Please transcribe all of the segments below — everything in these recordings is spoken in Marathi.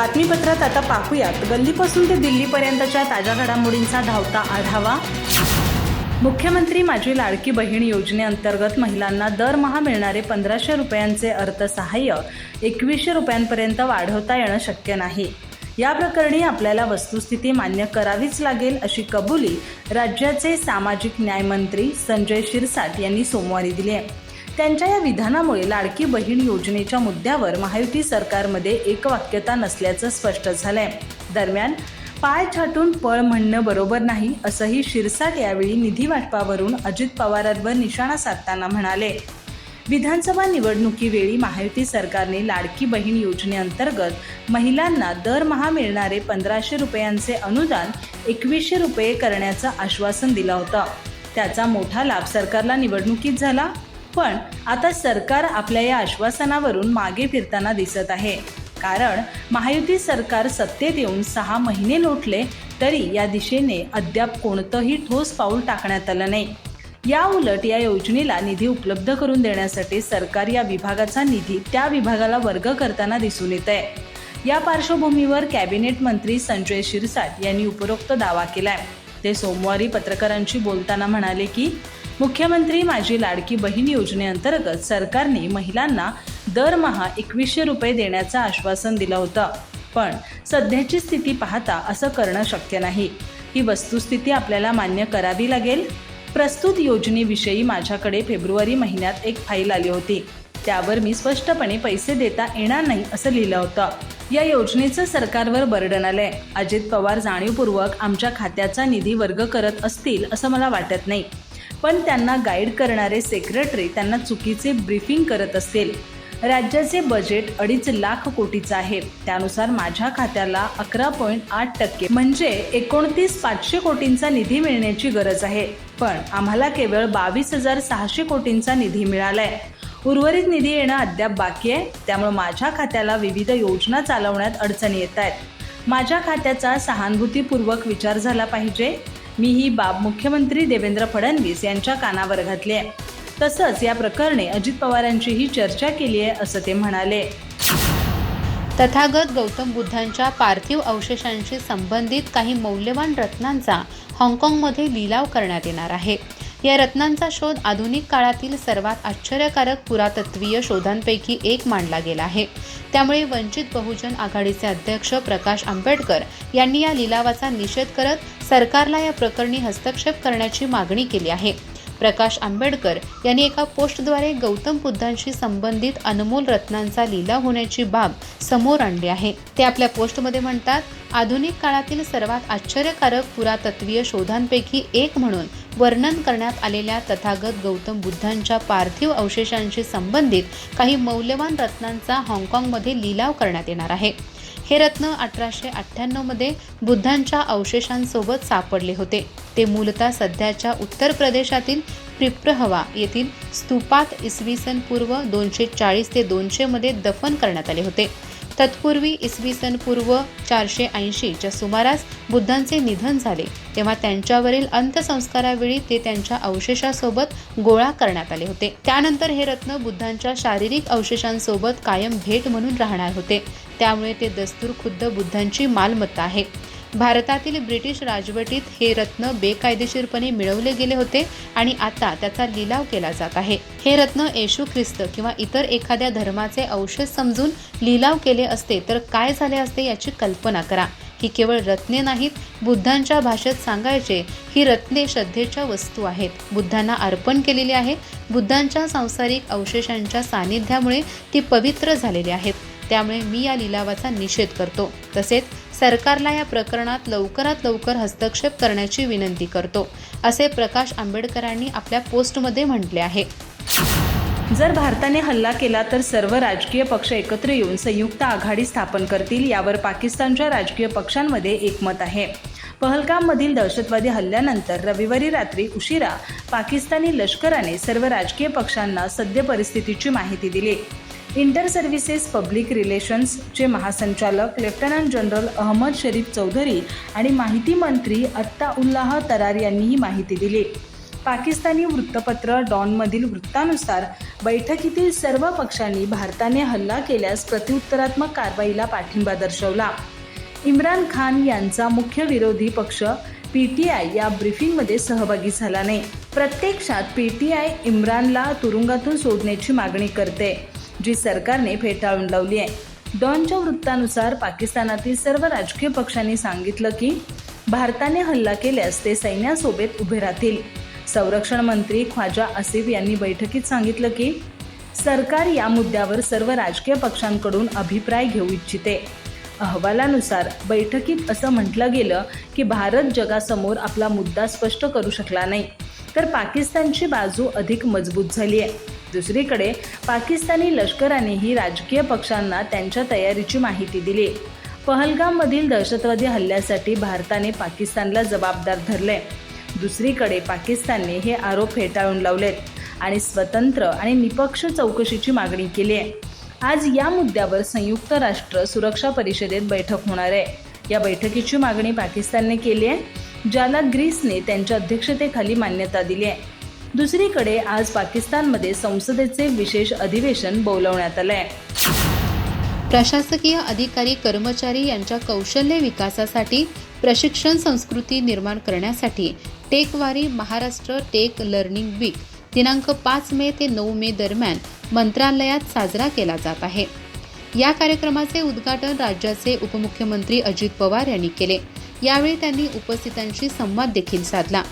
बातमीपत्रात आता पाहूयात. गल्लीपासून ते दिल्लीपर्यंतच्या ताज्या घडामोडींचा धावता आढावा. मुख्यमंत्री माझी लाडकी बहीण योजनेअंतर्गत महिलांना दरमहा मिळणारे पंधराशे रुपयांचे अर्थसहाय्य एकवीसशे रुपयांपर्यंत वाढवता येणं शक्य नाही. या प्रकरणी आपल्याला वस्तुस्थिती मान्य करावीच लागेल अशी कबुली राज्याचे सामाजिक न्यायमंत्री संजय शिरसाट यांनी सोमवारी दिली आहे. त्यांच्या या विधानामुळे लाडकी बहीण योजनेच्या मुद्द्यावर महायुती सरकारमध्ये एकवाक्यता नसल्याचं स्पष्ट झालंय. दरम्यान पाय छाटून पळ म्हणणं बरोबर नाही असंही शिरसाट यावेळी निधी वाटपावरून अजित पवारांवर निशाणा साधताना म्हणाले. विधानसभा निवडणुकीवेळी महायुती सरकारने लाडकी बहीण योजनेअंतर्गत महिलांना दरमहा मिळणारे पंधराशे रुपयांचे अनुदान एकवीसशे रुपये करण्याचं आश्वासन दिलं होतं. त्याचा मोठा लाभ सरकारला निवडणुकीत झाला. पण आता सरकार आपल्या या आश्वासनावरून मागे फिरताना दिसत आहे. कारण महायुती सरकार सत्तेत येऊन सहा महिने लोटले तरी या दिशेने अद्याप कोणतंही ठोस पाऊल टाकण्यात आलं नाही. या उलट या योजनेला निधी उपलब्ध करून देण्यासाठी सरकार या विभागाचा निधी त्या विभागाला वर्ग करताना दिसून येत आहे या पार्श्वभूमीवर कॅबिनेट मंत्री संजय शिरसाट यांनी उपरोक्त दावा केलाय. ते सोमवारी पत्रकारांशी बोलताना म्हणाले की मुख्यमंत्री माझी लाडकी बहीण योजनेअंतर्गत सरकारने महिलांना दरमहा एकवीसशे रुपये देण्याचं आश्वासन दिलं होतं. पण सध्याची स्थिती पाहता असं करणं शक्य नाही. ही वस्तुस्थिती आपल्याला मान्य करावी लागेल. प्रस्तुत योजनेविषयी माझ्याकडे फेब्रुवारी महिन्यात एक फाईल आली होती. त्यावर मी स्पष्टपणे पैसे देता येणार नाही असं लिहिलं होतं. या योजनेचं सरकारवर बर्डन आलंय. अजित पवार जाणीवपूर्वक आमच्या खात्याचा निधी वर्ग करत असतील असं मला वाटत नाही. पण त्यांना गाईड करणारे सेक्रेटरी त्यांना चुकीचे ब्रीफिंग करत असतील. राज्याचे बजेट अडीच लाख कोटीचं आहे. त्यानुसार माझ्या खात्याला अकरा पॉईंट आठ टक्के म्हणजे एकोणतीस पाचशे कोटींचा निधी मिळण्याची गरज आहे. पण आम्हाला केवळ बावीस हजार सहाशे कोटींचा निधी मिळालाय. उर्वरित निधी येणं अद्याप बाकी आहे. त्यामुळे माझ्या खात्याला विविध योजना चालवण्यात अडचणी येत आहेत. माझ्या खात्याचा सहानुभूतीपूर्वक विचार झाला पाहिजे. मी ही बाब मुख्यमंत्री देवेंद्र फडणवीस यांच्या कानावर घातली आहे. तसंच या प्रकरणी अजित पवारांचीही चर्चा केली आहे असं ते म्हणाले. तथागत गौतम बुद्धांच्या पार्थिव अवशेषांशी संबंधित काही मौल्यवान रत्नांचा हाँगकाँगमध्ये लिलाव करण्यात येणार आहे. या रत्नांचा शोध आधुनिक काळातील सर्वात आश्चर्यकारक पुरातत्वीय शोधांपैकी एक मानला गेला आहे. त्यामुळे वंचित बहुजन आघाडीचे अध्यक्ष प्रकाश आंबेडकर यांनी या लिलावाचा निषेध करत सरकारला या प्रकरणी हस्तक्षेप करण्याची मागणी केली आहे. प्रकाश आंबेडकर यांनी एका पोस्टद्वारे गौतम बुद्धांशी संबंधित अनमोल रत्नांचा लिलाव होण्याची बाब समोर आणली आहे. ते आपल्या पोस्टमध्ये म्हणतात आधुनिक काळातील सर्वात आश्चर्यकारक पुरातत्वीय शोधांपैकी एक म्हणून वर्णन करण्यात आलेल्या तथागत गौतम बुद्धांच्या पार्थिव अवशेषांशी संबंधित काही मौल्यवान रत्नांचा हाँगकाँगमध्ये लिलाव करण्यात येणार आहे. हे रत्न अठराशे अठ्ठ्याण्णवमध्ये बुद्धांच्या अवशेषांसोबत सापडले होते. ते मूलतः सध्याच्या उत्तर प्रदेशातील प्रिप्रहवा येथील स्तूपात इसवी सन पूर्व दोनशे चाळीस ते दोनशेमध्ये दफन करण्यात आले होते. तत्पूर्वी इसवी सन पूर्व चारशे ऐंशीच्या सुमारास बुद्धांचे निधन झाले. तेव्हा त्यांच्यावरील अंत्यसंस्कारावेळी ते त्यांच्या अवशेषासोबत गोळा करण्यात आले होते. त्यानंतर हे रत्न बुद्धांच्या शारीरिक अवशेषांसोबत कायम भेट म्हणून राहणार होते. त्यामुळे ते दस्तूर खुद्द बुद्धांची मालमत्ता आहे. भारतातील ब्रिटिश राजवटीत हे रत्न बेकायदेशीरपणे मिळवले गेले होते आणि आता त्याचा लिलाव केला जात आहे. हे रत्न येशू ख्रिस्त किंवा इतर एखाद्या धर्माचे अवशेष समजून लिलाव केले असते तर काय झाले असते याची कल्पना करा. ही केवळ रत्ने नाहीत बुद्धांच्या भाषेत सांगायचे ही रत्ने श्रद्धेच्या वस्तू आहेत. बुद्धांना अर्पण केलेली आहे. बुद्धांच्या सांसारिक अवशेषांच्या सानिध्यामुळे ती पवित्र झालेली आहेत. त्यामुळे मी या लिलावाचा निषेध करतो. तसेच सरकारला या प्रकरणात लवकरात लवकर हस्तक्षेप करण्याची विनंती करतो असे प्रकाश आंबेडकरांनी आपल्या पोस्टमध्ये म्हटले आहे. जर भारताने हल्ला केला तर सर्व राजकीय पक्ष एकत्र येऊन संयुक्त आघाडी स्थापन करतील यावर पाकिस्तानच्या राजकीय पक्षांमध्ये एकमत आहे. पहलगाममधील दहशतवादी हल्ल्यानंतर रविवारी रात्री उशिरा पाकिस्तानी लष्कराने सर्व राजकीय पक्षांना सद्य परिस्थितीची माहिती दिली. इंटर सर्व्हिसेस पब्लिक रिलेशन्सचे महासंचालक लेफ्टनंट जनरल अहमद शरीफ चौधरी आणि माहिती मंत्री अत्ताउल्लाह तरार यांनी ही माहिती दिली. पाकिस्तानी वृत्तपत्र डॉनमधील वृत्तानुसार बैठकीतील सर्व पक्षांनी भारताने हल्ला केल्यास प्रत्युत्तरात्मक कारवाईला पाठिंबा दर्शवला. इम्रान खान यांचा मुख्य विरोधी पक्ष पी टी आय या ब्रीफिंगमध्ये सहभागी झाला नाही. प्रत्यक्षात पी टी आय इम्रानला तुरुंगातून सोडण्याची मागणी करते. जी सरकारने फेटाळून लावली आहे. डॉनच्या वृत्तानुसार पाकिस्तानातील सर्व राजकीय पक्षांनी सांगितलं की भारताने हल्ला केल्यास ते सैन्यासोबत उभे राहतील. संरक्षण मंत्री ख्वाजा आसिफ यांनी बैठकीत सांगितलं की सरकार या मुद्द्यावर सर्व राजकीय पक्षांकडून अभिप्राय घेऊ इच्छिते. अहवालानुसार बैठकीत असं म्हटलं गेलं की भारत जगासमोर आपला मुद्दा स्पष्ट करू शकला नाही. तर पाकिस्तानची बाजू अधिक मजबूत झाली आहे. दुसरीकडे पाकिस्तानी लष्करानेही राजकीय पक्षांना त्यांच्या तयारीची माहिती दिली. पहलगाममधील दहशतवादी हल्ल्यासाठी भारताने पाकिस्तानला जबाबदार धरले दुसरीकडे पाकिस्तानने हे आरोप फेटाळून लावलेत आणि स्वतंत्र आणि निपक्ष चौकशीची मागणी केली आहे. आज या मुद्द्यावर संयुक्त राष्ट्र सुरक्षा परिषदेत बैठक होणार आहे. या बैठकीची मागणी पाकिस्तानने केली आहे ज्याला ग्रीसने त्यांच्या अध्यक्षतेखाली मान्यता दिली आहे. दुसरीकडे आज पाकिस्तानमध्ये संसदेचे विशेष अधिवेशन बोलवण्यात आलं आहे प्रशासकीय अधिकारी कर्मचारी यांच्या कौशल्य विकासासाठी प्रशिक्षण संस्कृती निर्माण करण्यासाठी Techwari Maharashtra tech learning week दिनांक पाच मे ते नऊ मे दरम्यान मंत्रालयात साजरा केला जात आहे. या कार्यक्रमाचे उद्घाटन राज्याचे उपमुख्यमंत्री अजित पवार यांनी केले. यावेळी त्यांनी उपस्थितांशी संवाद देखील साधला.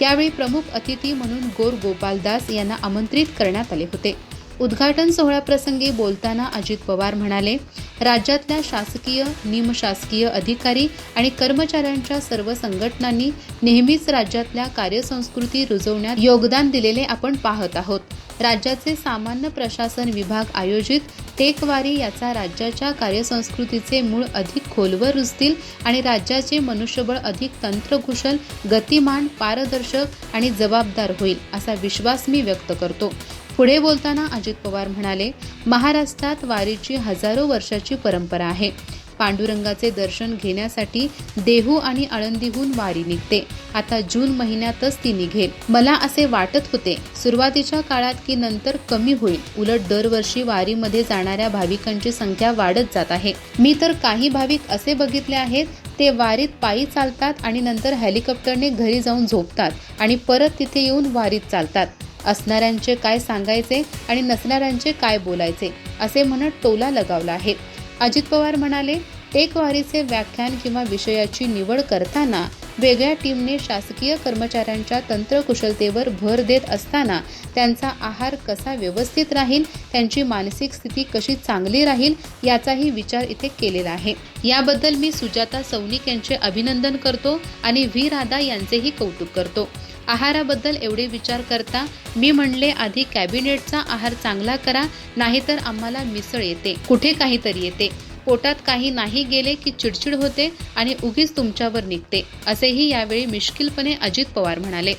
यावेळी प्रमुख अतिथी म्हणून गोर गोपालदास यांना आमंत्रित करण्यात आले होते. उद्घाटन सोहळ्याप्रसंगी बोलताना अजित पवार म्हणाले राज्यातल्या शासकीय निमशासकीय अधिकारी आणि कर्मचाऱ्यांच्या सर्व संघटनांनी नेहमीच राज्यातल्या कार्यसंस्कृती रुजवण्यात योगदान दिलेले आपण पाहत आहोत. राज्याचे सामान्य प्रशासन विभाग आयोजित प्रत्येकवारी याचा राज्याच्या कार्यसंस्कृतीचे मूळ अधिक खोलवर रुजतील आणि राज्याचे मनुष्यबळ अधिक तंत्रकुशल गतिमान पारदर्शक आणि जबाबदार होईल असा विश्वास मी व्यक्त करतो. पुढे बोलताना अजित पवार म्हणाले महाराष्ट्रात वारीची हजारो वर्षाची परंपरा आहे. पांडुरंगाचे दर्शन घेण्यासाठी देहू आणि आळंदीहून वारी निघते. आता जून महिन्यातच ती निघेल. मला असे वाटत होते सुरुवातीच्या काळात की नंतर कमी होईल. उलट दरवर्षी वारीमध्ये जाणाऱ्या भाविकांची संख्या वाढत जात आहे. मी तर काही भाविक असे बघितले आहेत ते वारीत पायी चालतात आणि नंतर हेलिकॉप्टरने घरी जाऊन झोपतात आणि परत तिथे येऊन वारीत चालतात. असणाऱ्यांचे काय सांगायचे आणि नसणाऱ्यांचे काय बोलायचे असे म्हणत टोला लगावला आहे. अजित पवार म्हणाले एकवारीचे व्याख्यान किंवा विषयाची निवड करताना वेगळ्या टीमने शासकीय कर्मचाऱ्यांच्या तंत्रकुशलतेवर भर देत असताना त्यांचा आहार कसा व्यवस्थित राहील त्यांची मानसिक स्थिती कशी चांगली राहील याचाही विचार इथे केलेला आहे. याबद्दल मी सुजाता सौनिक यांचे अभिनंदन करतो आणि व्ही. राधा यांचेही कौतुक करतो. आहाराबद्दल एवढे विचार करता मी म्हणले आधी कॅबिनेटचा आहार चांगला करा नाहीतर आम्हाला मिसळ येते कुठे काहीतरी येते. पोटात काही नाही गेले की चिडचिड होते आणि उगीच तुमच्यावर निघते असेही यावेळी मिश्किलपणे अजित पवार म्हणाले.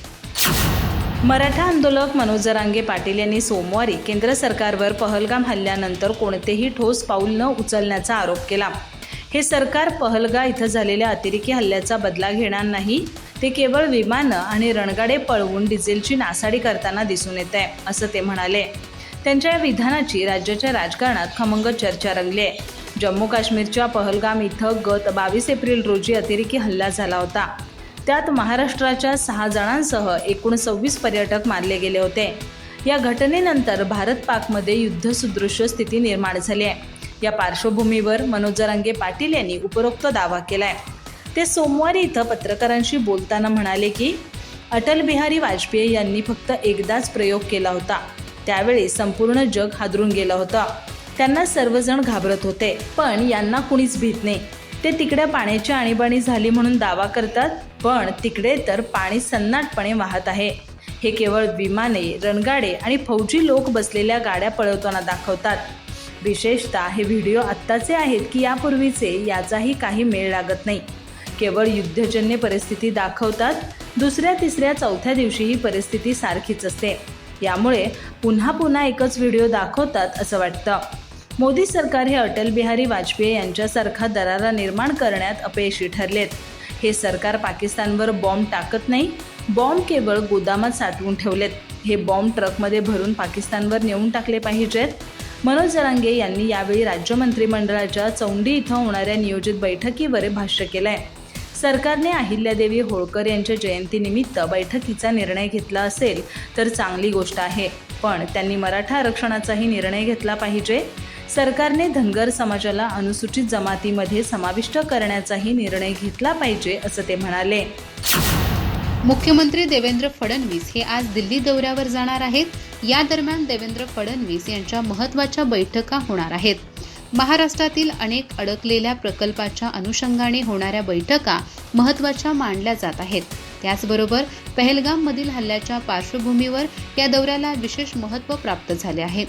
मराठा आंदोलक मनोज जरांगे पाटील यांनी सोमवारी केंद्र सरकारवर पहलगाम हल्ल्यानंतर कोणतेही ठोस पाऊल न उचलण्याचा आरोप केला. हे सरकार पहलगा इथं झालेल्या अतिरेकी हल्ल्याचा बदला घेणार नाही. ते केवळ विमानं आणि रणगाडे पळवून डिझेलची नासाडी करताना दिसून येत आहे असं ते म्हणाले. त्यांच्या या विधानाची राज्याच्या राजकारणात खमंग चर्चा रंगली आहे. जम्मू काश्मीरच्या पहलगाम इथं गत बावीस एप्रिल रोजी अतिरेकी हल्ला झाला होता. त्यात महाराष्ट्राच्या सहा जणांसह एकूण सव्वीस पर्यटक मारले गेले होते. या घटनेनंतर भारत पाकमध्ये युद्धसदृश्य स्थिती निर्माण झाली आहे. या पार्श्वभूमीवर मनोज जरांगे पाटील यांनी उपरोक्त दावा केलाय. ते सोमवारी इथं पत्रकारांशी बोलताना म्हणाले की अटल बिहारी वाजपेयी यांनी फक्त एकदाच प्रयोग केला होता. त्यावेळी संपूर्ण जग हादरून गेलं होतं. त्यांना सर्वजण घाबरत होते पण यांना कुणीच भीत नाही. ते तिकडे पाण्याची आणीबाणी झाली म्हणून दावा करतात पण तिकडे तर पाणी सन्नाटपणे वाहत आहे. हे केवळ विमाने रणगाडे आणि फौजी लोक बसलेल्या गाड्या पळवताना दाखवतात. विशेषतः हे व्हिडिओ आत्ताचे आहेत की यापूर्वीचे याचाही काही मेळ लागत नाही. केवळ युद्धजन्य परिस्थिती दाखवतात दुसऱ्या तिसऱ्या चौथ्या दिवशी ही परिस्थिती सारखीच असते. यामुळे पुन्हा पुन्हा एकच व्हिडिओ दाखवतात असं वाटतं. मोदी सरकार हे अटल बिहारी वाजपेयी यांच्यासारखा दरारा निर्माण करण्यात अपयशी ठरलेत. हे सरकार पाकिस्तानवर बॉम्ब टाकत नाही बॉम्ब केवळ गोदामात साठवून ठेवलेत. हे बॉम्ब ट्रकमध्ये भरून पाकिस्तानवर नेऊन टाकले पाहिजेत. मनोज जरांगे यांनी यावेळी राज्य मंत्रिमंडळाच्या चौंडी इथं होणाऱ्या नियोजित बैठकीवर भाष्य केलंय. सरकारने अहिल्यादेवी होळकर यांच्या जयंतीनिमित्त बैठकीचा निर्णय घेतला असेल तर चांगली गोष्ट आहे. पण त्यांनी मराठा आरक्षणाचाही निर्णय घेतला पाहिजे. सरकारने धनगर समाजाला अनुसूचित जमातीमध्ये समाविष्ट करण्याचाही निर्णय घेतला पाहिजे असं ते म्हणाले. मुख्यमंत्री देवेंद्र फडणवीस हे आज दिल्ली दौऱ्यावर जाणार आहेत. या दरम्यान देवेंद्र फडणवीस यांच्या महत्त्वाच्या बैठका होणार आहेत. महाराष्ट्रातील अनेक अडकलेल्या प्रकल्पाच्या अनुषंगाने होणाऱ्या बैठका महत्त्वाच्या मानल्या जात आहेत. त्याचबरोबर पहलगाममधील हल्ल्याच्या पार्श्वभूमीवर या दौऱ्याला विशेष महत्त्व प्राप्त झाले आहे.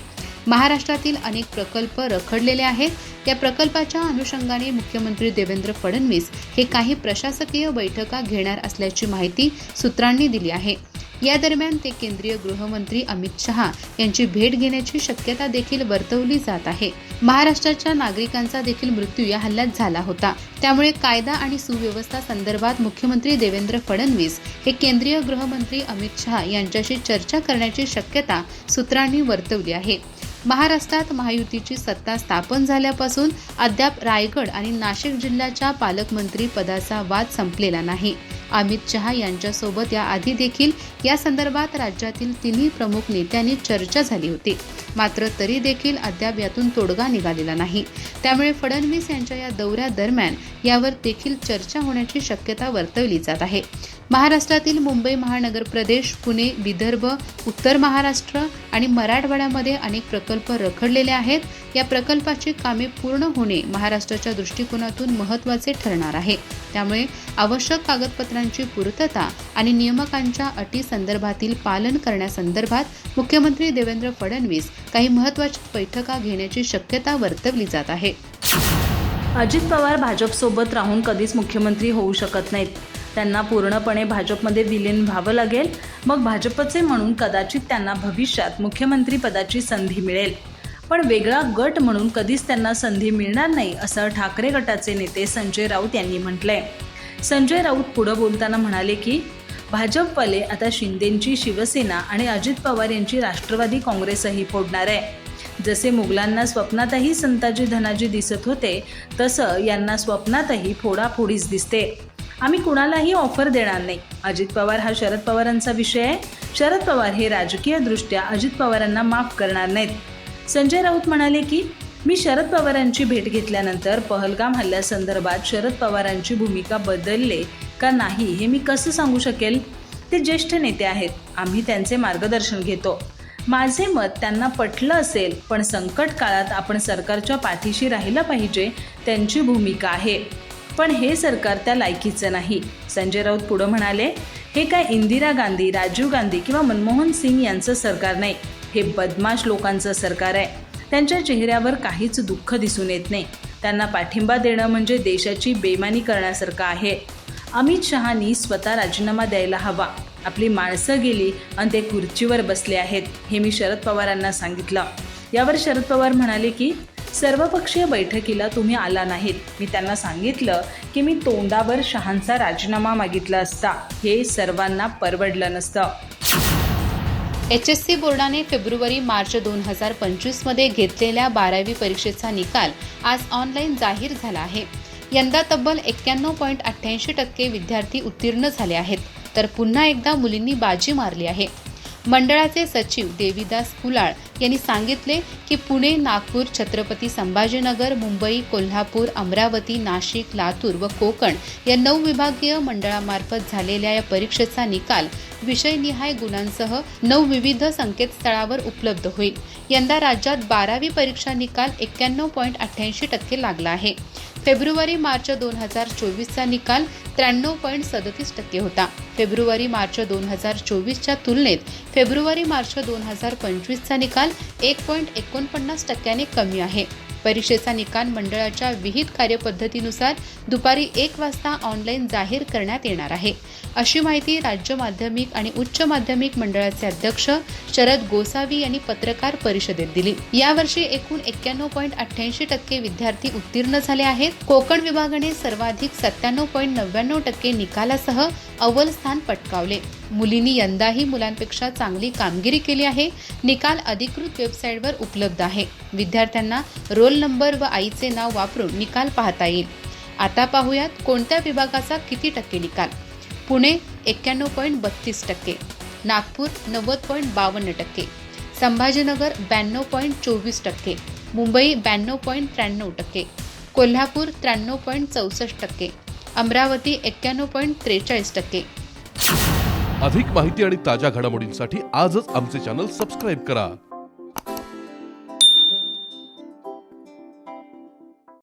महाराष्ट्रातील अनेक प्रकल्प रखडलेले आहेत. या प्रकल्पाच्या अनुषंगाने मुख्यमंत्री देवेंद्र फडणवीस हे काही प्रशासकीय बैठका घेणार असल्याची माहिती सूत्रांनी दिली आहे. या दरम्यान ते केंद्रीय गृहमंत्री अमित शहा यांची भेट घेण्याची शक्यता देखील वर्तवली जात आहे. महाराष्ट्राच्या नागरिकांचा देखील मृत्यू या हल्ल्यात झाला होता. त्यामुळे कायदा आणि सुव्यवस्था संदर्भात मुख्यमंत्री देवेंद्र फडणवीस हे केंद्रीय गृहमंत्री अमित शहा यांच्याशी चर्चा करण्याची शक्यता सूत्रांनी वर्तवली आहे. महाराष्ट्रात महायुतीची सत्ता स्थापन झाल्यापासून अद्याप रायगड आणि नाशिक जिल्ह्याच्या पालकमंत्री पदाचा वाद संपलेला नाही. अमित शहा यांच्यासोबत या आधी देखील या संदर्भात राज्यातील तिन्ही प्रमुख नेत्यांनी चर्चा झाली होती. मात्र तरी देखील अद्याप यातून तोडगा निघालेला नाही. त्यामुळे फडणवीस यांच्या या दौऱ्यादरम्यान यावर देखील चर्चा होण्याची शक्यता वर्तवली जात आहे. महाराष्ट्रातील मुंबई महानगर प्रदेश पुणे विदर्भ उत्तर महाराष्ट्र आणि मराठवाड्यामध्ये अनेक प्रकल्प रखडलेले आहेत. या प्रकल्पाची कामे पूर्ण होणे महाराष्ट्राच्या दृष्टिकोनातून महत्त्वाचे ठरणार आहे. त्यामुळे आवश्यक कागदपत्रांची पूर्तता आणि नियमकांच्या अटी संदर्भातील पालन करण्यासंदर्भात मुख्यमंत्री देवेंद्र फडणवीस काही महत्त्वाच्या बैठका घेण्याची शक्यता वर्तवली जात आहे. अजित पवार भाजपसोबत राहून कधीच मुख्यमंत्री होऊ शकत नाहीत. त्यांना पूर्णपणे भाजपमध्ये विलीन व्हावं लागेल. मग भाजपचे म्हणून कदाचित त्यांना भविष्यात मुख्यमंत्री पदाची संधी मिळेल. पण वेगळा गट म्हणून कधीच त्यांना संधी मिळणार नाही असं ठाकरे गटाचे नेते संजय राऊत यांनी म्हटलंय. संजय राऊत पुढं बोलताना म्हणाले की भाजपवाले आता शिंदेंची शिवसेना आणि अजित पवार यांची राष्ट्रवादी काँग्रेसही फोडणार आहे. जसे मुघलांना स्वप्नातही संताजी धनाजी दिसत होते तसं यांना स्वप्नातही फोडाफोडीच दिसते. आम्ही कुणालाही ऑफर देणार नाही. अजित पवार हा शरद पवारांचा विषय आहे. शरद पवार हे राजकीयदृष्ट्या अजित पवारांना माफ करणार नाहीत. संजय राऊत म्हणाले की मी शरद पवारांची भेट घेतल्यानंतर पहलगाम हल्ल्यासंदर्भात शरद पवारांची भूमिका बदलले का नाही हे मी कसं सांगू शकेल? ते ज्येष्ठ नेते आहेत. आम्ही त्यांचे मार्गदर्शन घेतो. माझे मत त्यांना पटलं असेल पण संकट काळात आपण सरकारच्या पाठीशी राहिलं पाहिजे त्यांची भूमिका आहे. पण हे सरकार त्या लायकीचं नाही. संजय राऊत पुढं म्हणाले हे काय इंदिरा गांधी राजीव गांधी किंवा मनमोहन सिंग यांचं सरकार नाही. हे बदमाश लोकांचं सरकार आहे. त्यांच्या चेहऱ्यावर काहीच दुःख दिसून येत नाही. त्यांना पाठिंबा देणं म्हणजे देशाची बेमानी करण्यासारखं आहे. अमित शहानी स्वतः राजीनामा द्यायला हवा. आपली माणसं गेली आणि ते खुर्चीवर बसले आहेत. हे मी शरद पवारांना सांगितलं. यावर शरद पवार म्हणाले की सर्वपक्षीय बैठकीला तुम्ही आला नाहीत. मी त्यांना सांगितलं की मी तोंडावर शहांचा राजीनामा मागितला असता. हे सर्वांना परवडलं नसतं. एच एस सी बोर्डाने फेब्रुवारी मार्च दोन हजार पंचवीसमध्ये घेतलेल्या बारावी परीक्षेचा निकाल आज ऑनलाईन जाहीर झाला आहे. यंदा तब्बल एक्क्याण्णव पॉईंट अठ्ठ्याऐंशी टक्के विद्यार्थी उत्तीर्ण झाले आहेत. तर पुन्हा एकदा मुलींनी बाजी मारली आहे. मंडळाचे सचिव देवीदास कुलाळ यांनी सांगितले की पुणे नागपूर छत्रपती संभाजीनगर मुंबई कोल्हापूर अमरावती नाशिक लातूर व कोकण या नऊ विभागीय मंडळामार्फत झालेल्या या परीक्षेचा निकाल विषयनिहाय गुणांसह नऊ विविध संकेतस्थळावर उपलब्ध होईल. यंदा राज्यात बारावी परीक्षा निकाल एक्क्याण्णव पॉईंट अठ्ठ्याऐंशी टक्के लागला आहे. फेब्रुवारी मार्च दोन हजार चोवीसचा निकाल त्र्याण्णव पॉईंट सदतीस टक्के होता. फेब्रुवारी मार्च दोन हजार चोवीसच्या तुलनेत फेब्रुवारी मार्च दोन हजार पंचवीसचा निकाल एक पॉईंट एकोणपन्नास टक्क्याने कमी आहे. परीक्षेचा निकाल मंडळाच्या विहित कार्यपद्धतीनुसार दुपारी एक वाजता ऑनलाईन जाहीर करण्यात येणार आहे. अशी माहिती राज्य माध्यमिक आणि उच्च माध्यमिक मंडळाचे अध्यक्ष शरद गोसावी यांनी पत्रकार परिषदेत दिली. यावर्षी एकूण एक्क्याण्णव पॉईंट अठ्ठ्याऐंशी टक्के विद्यार्थी उत्तीर्ण झाले आहेत. कोकण विभागाने सर्वाधिक सत्त्याण्णव पॉईंट नव्याण्णव टक्के निकालासह अव्वल स्थान पटकावले. मुलींनी यंदाही मुलांपेक्षा चांगली कामगिरी केली आहे. निकाल अधिकृत वेबसाईटवर उपलब्ध आहे. विद्यार्थ्यांना रोल नंबर व आईचे नाव वापरून निकाल पाहता येईल. आता पाहूयात कोणत्या विभागाचा किती टक्के निकाल? पुणे एक्क्याण्णव पॉईंट बत्तीस टक्के. नागपूर नव्वद पॉईंट बावन्न टक्के. संभाजीनगर ब्याण्णव पॉईंट चोवीस टक्के. मुंबई ब्याण्णव पॉईंट त्र्याण्णव टक्के. कोल्हापूर त्र्याण्णव पॉईंट चौसष्ट टक्के. अमरावती एक्क्याण्णव पॉईंट त्रेचाळीस टक्के. अधिक माहिती आणि ताज्या घडामोडींसाठी आजच आमचे चॅनल सबस्क्राईब करा.